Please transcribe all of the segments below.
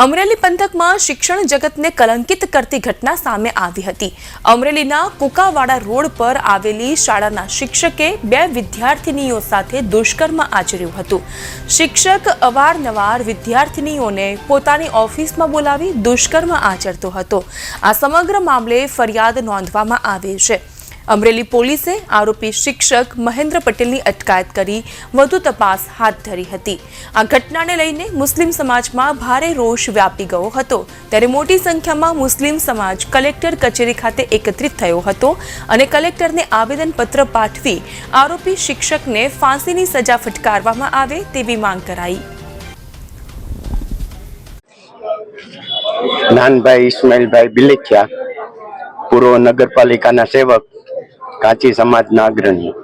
અમરેલી પંથકમાં શિક્ષણ જગતને કલંકિત કરતી ઘટના સામે આવી હતી. અમરેલીના કુકાવાડા રોડ પર આવેલી શાળાના શિક્ષકે બે વિદ્યાર્થિનીઓ સાથે દુષ્કર્મ આચર્યું હતું. શિક્ષક અવારનવાર વિદ્યાર્થિનીઓને પોતાની ઓફિસમાં બોલાવી દુષ્કર્મ આચરતો હતો. આ સમગ્ર મામલે ફરિયાદ નોંધવામાં આવી છે. અમરેલી પોલીસે આરોપી શિક્ષક મહેન્દ્ર પટેલની અટકાયત કરી વધુ તપાસ હાથ ધરી હતી. આ ઘટનાને લઈને મુસ્લિમ સમાજમાં ભારે રોષ વ્યાપી ગયો હતો. ત્યારે મોટી સંખ્યામાં મુસ્લિમ સમાજ કલેક્ટર કચેરી ખાતે એકત્રિત થયો હતો અને કલેક્ટરને આવેદનપત્ર પાઠવી આરોપી શિક્ષકને ફાંસીની સજા ફટકારવામાં આવે તેવી માંગ કરાઈ. નાનભાઈ ઇસ્માઇલભાઈ બિલેખિયા, પૂર્વ નગરપાલિકાના સેવક કાંચી સમાજના અગ્રણી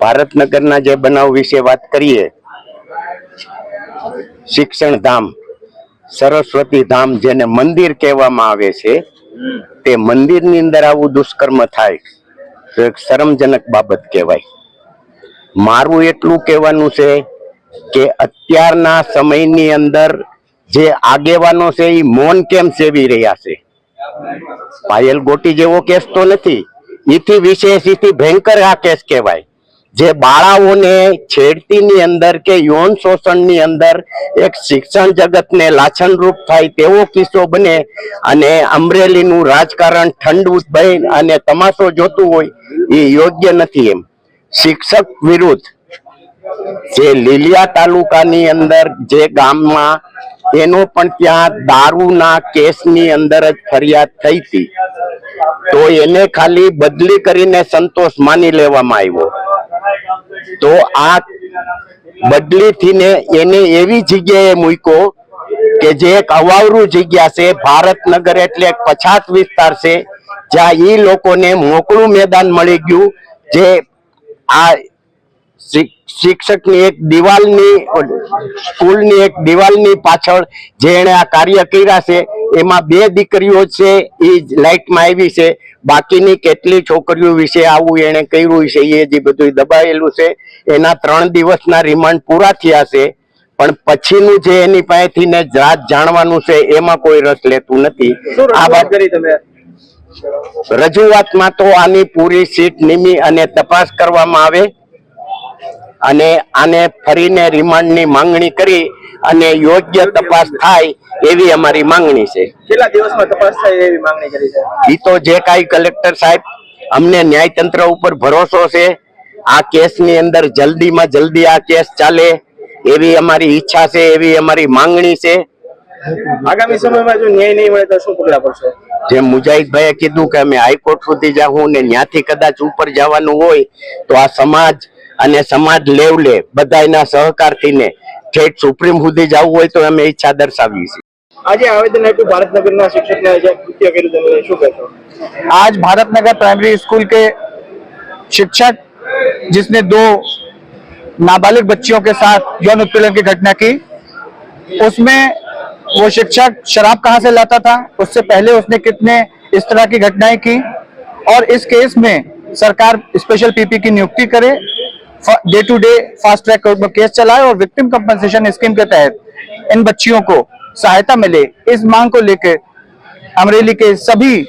ભારતનગરના જે બનાવ વિશે વાત કરીએ, શિક્ષણ ધામ, સરસ્વતી ધામ જેને મંદિર કહેવામાં આવે છે, તે મંદિરની અંદર આવું દુષ્કર્મ થાય, તો એક શરમજનક બાબત કહેવાય. મારું એટલું કહેવાનું છે કે અત્યારના સમયની અંદર જે આગેવાનો છે એ મૌન કેમ સેવી રહ્યા છે? પાયલ ગોટી જેવો કેસ તો નથી. એથી વિશેષ એથી ભયંકર આ કેસ કહેવાય. જે બાળાઓને છેડતીની અંદર કે યૌન શોષણની અંદર એક શિક્ષણ જગતને લાછનરૂપ થાય તેવો કિસ્સો બને અને અમરેલીનું રાજકારણ ઠંડુ બહેન અને તમાશો જોતું હોય એ યોગ્ય નથી એમ. શિક્ષક વિરુદ્ધ જે લીલિયા તાલુકાની અંદર જે ગામમાં એનો પણ ત્યાં દારૂના કેસની અંદર જ ફરિયાદ થઈ હતી. તો એને ખાલી બદલી કરીને સંતોષ માની લેવામાં આવ્યો. તો આ બદલીથી ને એને એવી જગ્યાએ મૂક્યો કે જે એક અવાવરું જગ્યા છે ભારતનગર એટલે એક પછાત વિસ્તાર છે, જ્યાં ઈ લોકોને મોકળું મેદાન મળી ગયું, જે આ શિક્ષકની એક દિવાલની સ્કૂલની એક દિવાલની પાછળ જે એણે આ કાર્ય કર્યા છે એમાં બે દીકરીઓ છે એ લાઇટમાં આવી છે. બાકીની કેટલી છોકરીઓ વિશે આવું એણે કર્યું છે એ જે બધું દબાયેલું છે એના ત્રણ દિવસના રિમાન્ડ પૂરા થયા છે. પણ પછીનું જે એની પાસેથી ને રાત જાણવાનું છે એમાં કોઈ રસ લેતું નથી. આ વાત કરી તમે? રજૂઆતમાં તો આની પૂરી સીટ નિમી અને તપાસ કરવામાં આવે. અને આને ફરીને રિમાન્ડની માંગણી કરી અને યોગ્ય તપાસ થાય એવી અમારી માંગણી છે. કેટલા દિવસમાં તપાસ થાય એવી માંગણી કરી છે? ઈ તો જે કાંઈ કલેક્ટર સાહેબ અમને ન્યાયતંત્ર ઉપર ભરોસો છે આ કેસની અંદર જલ્દીમાં જલ્દી આ કેસ ચાલે એવી અમારી ઈચ્છા છે એવી અમારી માંગણી છે. આગામી સમયમાં જો ન્યાય નહીં મળે તો શું પગલા પડશે? જેમ મુજાહિદભાઈએ કીધું કે અમે હાઈકોર્ટ સુધી જાઉં ને ત્યાંથી કદાચ ઉપર જવાનું હોય તો આ સમાજ અને સમાજ લેવલે બધાના સહકારથી ને ઠેઠ સુપ્રીમ સુધી જવું હોય તો અમે ઈચ્છા દર્શાવી છે આજે આવેદન આપ્યું ભારતનગરના શિક્ષકને જે કૃત્ય કર્યું તમે શું કહેશો आज भारत नगर प्राइमरी स्कूल के शिक्षक जिसने दो नाबालिग बच्चियों के साथ यौन उत्पीड़न की घटना की उसमें वो शिक्षक शराब कहाँ से लाता था उससे पहले उसने कितने इस तरह की घटनाएं की और इस केस में सरकार स्पेशल पीपी की नियुक्ति करे day to day fast track court में केस चलाए और विक्टिम कंपनसेशन स्कीम के तहत इन बच्चियों को सहायता मिले। इस मांग को लेकर अमरेली के सभी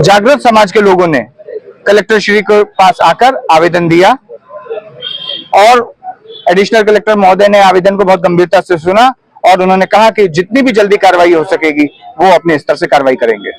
जागृत समाज के लोगों ने कलेक्टर श्री के पास आकर आवेदन दिया और एडिशनल कलेक्टर महोदय ने आवेदन को बहुत गंभीरता से सुना और उन्होंने कहा कि जितनी भी जल्दी कार्रवाई हो सकेगी, वो अपने स्तर से कार्रवाई करेंगे।